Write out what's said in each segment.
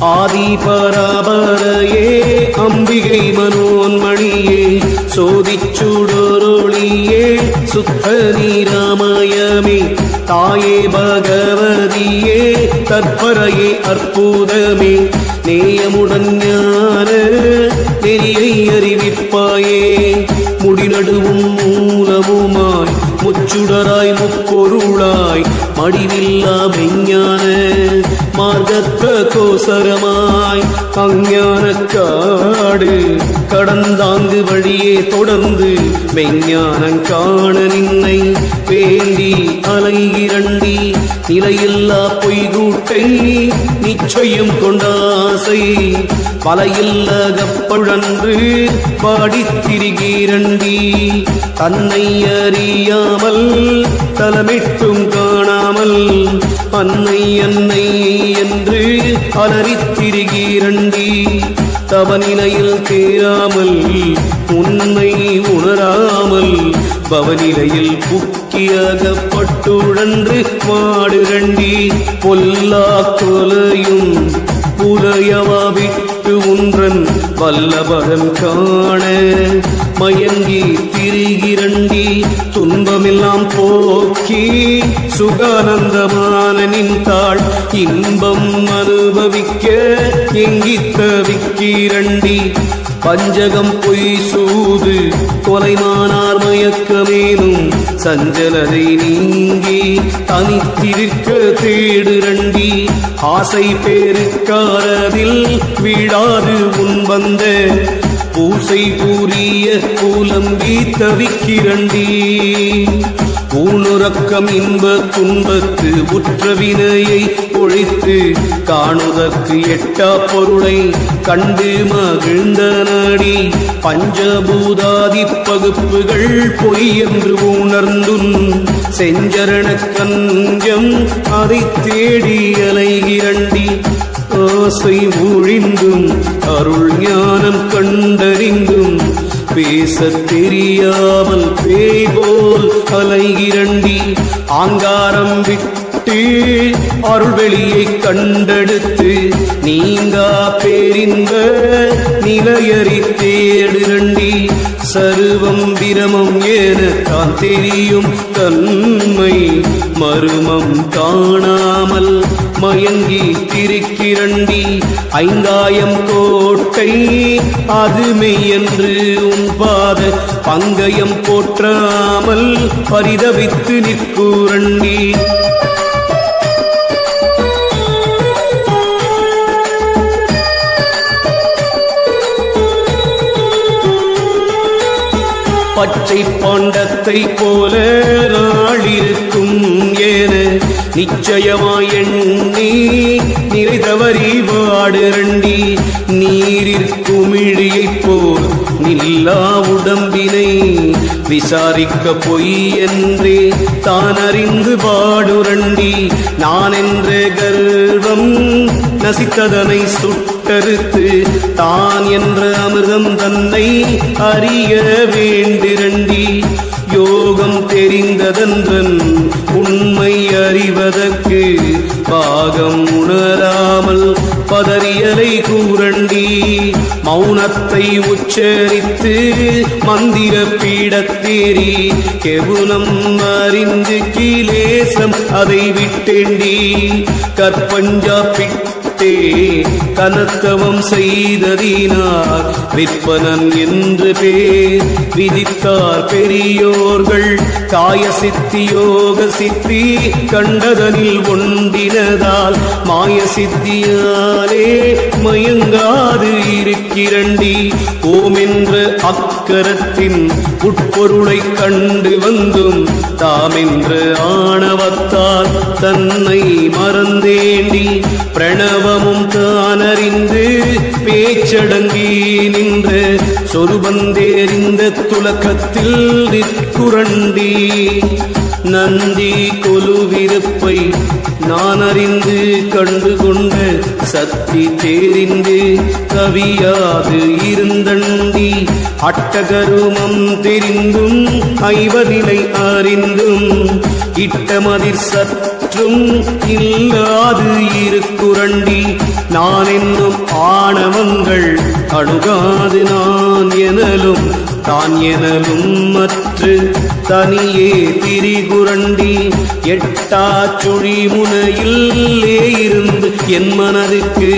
ஆதி பராபரையே அம்பிகை மனோன்மணியே சோதிச்சுடொருளியே சுத்த நீராமயமே தாயே பகவதியே தற்பரையே அற்புதமே. நேயமுடன் ஞான நெறியை அறிவிப்பாயே. முடிநடுவும் மூலமுமாய் முச்சுடராய் முப்பொருளாய் மடிவில்லா மெஞ்ஞான மார்க்கத்த கோசரமாய் அஞ்ஞான காடு கடந்தாங்கு வழியே தொடர்ந்து மெஞ்ஞானம் காண நின்னை வேண்டி அலைகிறண்டி நிலையில்லா பொய்கூட்டை நிச்சயம் கொண்டாசை. பலையில்லகப்பழன்று பாடித் திரிகிறண்டி தன்னை அறியாமல் தலமிட்டும் காணாமல் அன்னை அன்னை என்று அலறித்திரிகிரண்டி தவநிலையில் தேராமல் உண்மை உணராமல் பவநிலையில் புக்கியகப்பட்டுழன்று மாடுகண்டி பொல்லா கொலையும் புலையவாவிட்டு உன்றன் வல்லபகன் காண மயங்கி திரிகிறண்டி துன்பமெல்லாம் போக்கி சுகானந்தமான நின்றாள் இன்பம் அனுபவிக்க எங்கித்த விக்கிரண்டி பஞ்சகம் பொய் சூது கொலைமானார் மயக்கமேனும் சஞ்சலதை நீங்கி தனித்திருக்க தேடு ரண்டி ஆசை பேருக்காரதில் வீடாது முன் வந்த பூசை கூறிய கூலம்பி தவிக்கிறண்டி ஊனுறக்கம் இன்ப துன்பத்து உற்ற வினையை ஒழித்து காணுதற்கு எட்டா பொருளை கண்டு மகிழ்ந்த நாடி பஞ்சபூதாதி பகுப்புகள் பொய் என்று உணர்ந்தும் செஞ்சரண கஞ்சம் அதை தேடி அலைகிறண்டி. ஆசை ஒழிந்தும் அருள் ஞானம் கண்டறிந்தும் பேசத் தெரியாமல் பேய் போல் அலைகிறண்டி ஆங்காரம் விட்டு அருள் வெளியை கண்டெடுத்து நீங்கா பேரின்ப நிலையறி தேடுரண்டி சருவம் பிரமம் என தான் தெரியும். தன்மை மருமம் காணாமல் மயங்கி திருக்கிரண்டி ஐந்தாயம் கோட்டை அதுமை என்று உன்பாத பங்கயம் போற்றாமல் பரிதவித்து நிற்கூரண்டி. பச்சை பாண்டத்தை போல நாளிருக்கும் ஏன நிச்சயமாய் எண்ணி நிறைதவறி வாடுரண்டி நீரிற்குமிழியைப் விசாரிக்க பொய் என்றே தான் அறிந்து பாடுரண்டி. நான் என்ற கர்வம் நசித்ததனை சுட்டறுத்து தான் என்ற அமிர்தம் தன்னை அறிய வேண்டிரண்டி. யோகம் தெரிந்ததன்றன் உண்மை அறிவதற்கு பாகம் உணரா பதறியலை கூரண்டி மௌனத்தை உச்சரித்து மந்திர பீடத்தேறி கெவுனம் அறிந்து கீழேசம் அதை விட்டேண்டி. கற்பஞ்சா பிட்டு கனத்தவம் செய்ததினார். விற்பனன் என்று பேர் விதித்தார் பெரியோர்கள். காய சித்தி யோக சித்தி கண்டதனில் ஒன்றினதால் மாய சித்தியாலே மயங்காது இருக்கிறண்டி. ஓமென்ற அக்கரத்தின் உட்பொருளை கண்டு வந்தும் தாமென்ற ஆணவத்தால் தன்னை மறந்தேண்டி. பிரணவ பிரணவமும் தானறிந்து பேச்சடங்கி நின்ற சொருபந்தேறிந்த துலக்கத்தில் நிற்குரண்டி. நந்தி கொலுவிருப்பை நான் அறிந்து கண்டு கொண்ட சக்தி தேரிந்து கவியாது இருந்தண்டி. அட்டகருமம் தெரிந்தும் ஐவநிலை அறிந்தும் இட்டமதிர் சத்த பற்றும் இல்லாது இருக்குரண்டி நான் என்னும் ஆணவங்கள் அணுகாது நான் எனலும் தான் எனலும் மற்று தனியே திரிகுரண்டி எட்டா சுழி முனையில்லே இருந்து என் மனதுக்கு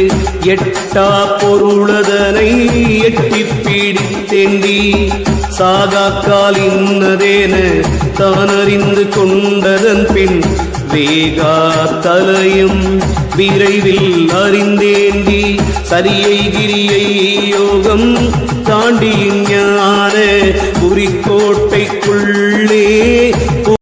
எட்டா பொருளதனை எட்டி பீடித்தேண்டி. சாகாக்கால் இன்னதேன தான் அறிந்து கொண்டதன் பின் வேகா தலையும் விரைவில் அறிந்தேண்டி சரியை கிரியை யோகம் தாண்டி ஞான குறிக்கோட்டைக்குள்